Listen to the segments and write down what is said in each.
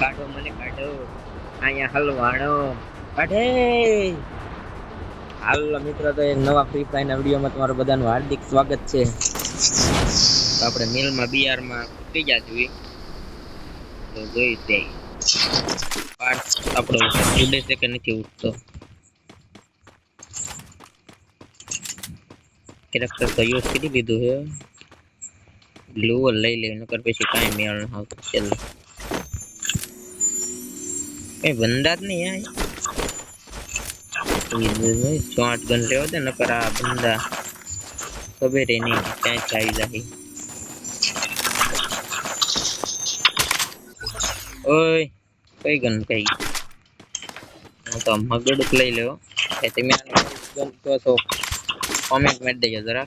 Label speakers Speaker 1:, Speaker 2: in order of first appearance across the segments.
Speaker 1: કાઢો મને કાઢો અહીંયા હલવાણો કાઢે હાલો મિત્રો તો નવા ફ્રી ફાયરના વિડીયોમાં તમારું બધાનું હાર્દિક સ્વાગત છે આપણે મિલમાં બિયારમાં થઈ ગયા જોઈએ તો જોઈ તે આપણો ઉડે છે કે નથી ઉઠતો કેરેક્ટર તો યુઝ કરી દીધું છે ગ્લુઅર લઈ લે નકર પછી કાંઈ મેળ ન આવતું છેલ્લું ए बंदा नहीं है चौट गन ले होते ना पर बंदा सवेरे नहीं कहीं चाहिए ही ओए कोई गन कही तो मगड़ ले लो कहते मैं गन तो तो कमेंट में दे जरा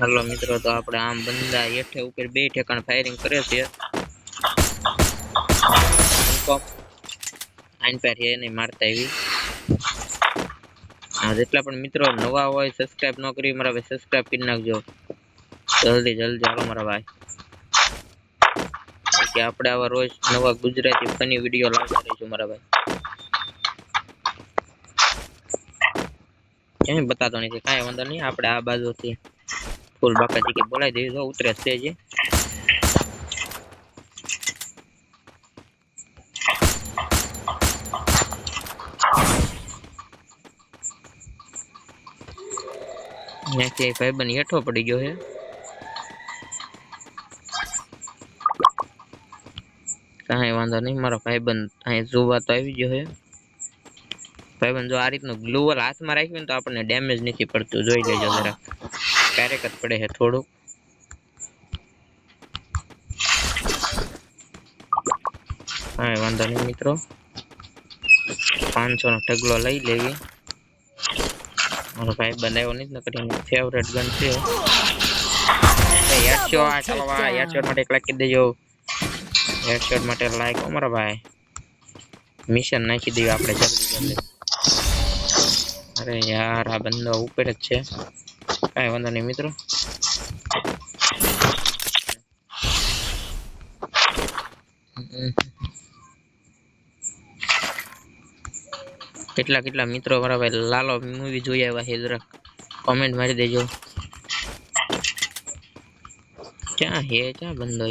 Speaker 1: હાલો મિત્રો તો આપણે આમ બંદા હેઠે ઉપર બે ઠેકાણ ફાયરિંગ કરે છે આઈન પર એને મારતા આવી જેટલા પણ મિત્રો નવા હોય સબસ્ક્રાઇબ ન કરી મારા ભાઈ સબસ્ક્રાઇબ કરી નાખજો જલ્દી જલ્દી હાલો મારા ભાઈ કે આપણે આવા રોજ નવા ગુજરાતી ફની વિડીયો લાવતા રહીશું મારા ભાઈ કેમ બતાતો નથી કાંઈ વાંધો નહીં આપણે આ બાજુથી ફૂલ બાકાજી કે બોલાવી દેવી તો ઉતરે સ્ટેજે ત્યાંથી ભાઈબંધ હેઠો પડી ગયો છે કાંઈ વાંધો નહીં મારો ભાઈબંધ અહીં જોવા તો આવી ગયો છે ભાઈબંધ જો આ રીતનું ગ્લુઅર હાથમાં રાખ્યું ને તો આપણને ડેમેજ નથી પડતું જોઈ લેજો જરાક કાર્યકર પડે છે થોડું હા વાંધો નહીં મિત્રો પાંચસો નો ઢગલો લઈ લેવી મારો ભાઈ બનાવ્યો નહીં ને કરી ફેવરેટ ગન છે હેડશોટ આ ચાલો ભાઈ હેડશોટ માટે એક લાઈક કરી દેજો હેડશોટ માટે લાઈક અમારો ભાઈ મિશન નાખી દઈએ આપણે જલ્દી જલ્દી અરે યાર આ બંદો ઉપર જ છે કાંઈ વાંધો નહીં મિત્રો કેટલા કેટલા મિત્રો બરાબર લાલો મૂવી જોઈ આવ્યા છે જરાક કોમેન્ટ મારી દેજો ક્યાં હે ક્યાં બંધો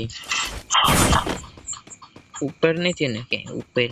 Speaker 1: ઉપર નથી ને ક્યાંય ઉપર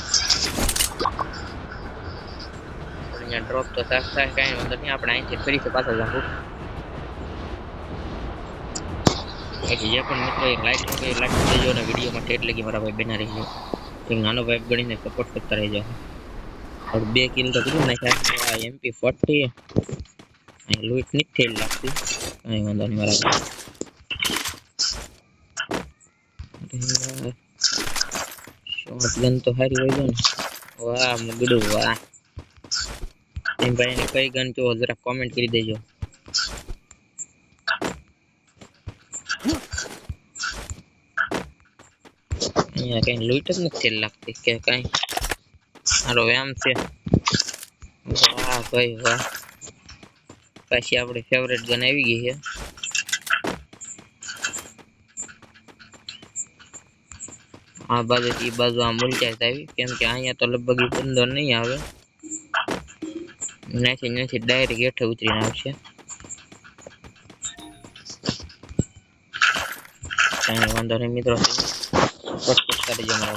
Speaker 1: અહીંયા ડ્રોપ તો થશે કાંઈ વાંધો નહીં આપણે અહીંથી ફરીથી પાછા જાવું એટલે જે પણ મિત્રો એક લાઈક મૂકે લાઈક દેજો અને વિડીયોમાં ઠેઠ લગી મારા ભાઈ બેના રહીજો એક નાનો ભાઈ ગણીને સપોર્ટ કરતા રહેજો और बे किल तो कितना नाख्या एम पी फोर्टी लूट नहीं थी लगती कहीं वांधो नहीं मारा शॉटगन तो हारी हो गई वाह मुगड़ू वाह એ ભાઈને કોઈ ગણ ચો હજાર કમેન્ટ કરી દેજો આ કે લુઈટ મુખ તેલ લાગતે કે આ આ રો એમ છે વાહ કોઈ વા પાછી આપડે ફેવરેટ બની આવી ગઈ છે આ બજેથી बाजू આમ ઉલટે આવી કેમ કે આયા તો લગભગ 15 નહી આવે Nah, sinyal sudah ada udah tahu cerita Yang lawan dari mitra sini, pasti ada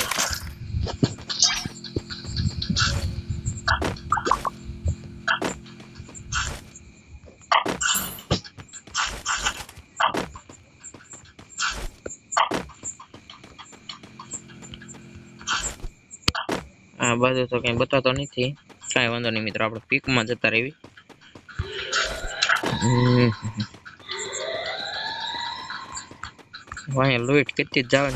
Speaker 1: Ah, baru tu kan betul atau sih? selesai wonten ni mitra profi kumacet tarewi wah lu itu kecil jalan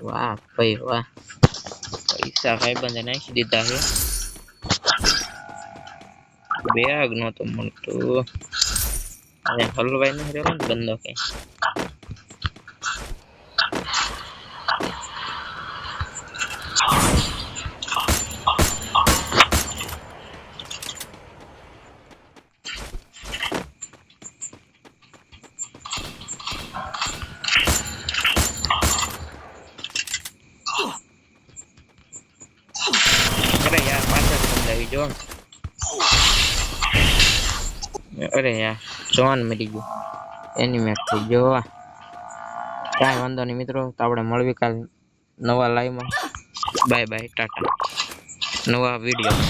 Speaker 1: wah apa ya kayak bantai naik di beag no temen tuh yang kalau lain hari kan આવી જો અરે યાર જોવાન મરી ગયું એની match થઈ ગયો કાંઈ વાંધો નહીં મિત્રો તો આપણે મળવી કાલ નવા લાઈવમાં બાય બાય ટાટા નવા વિડીયો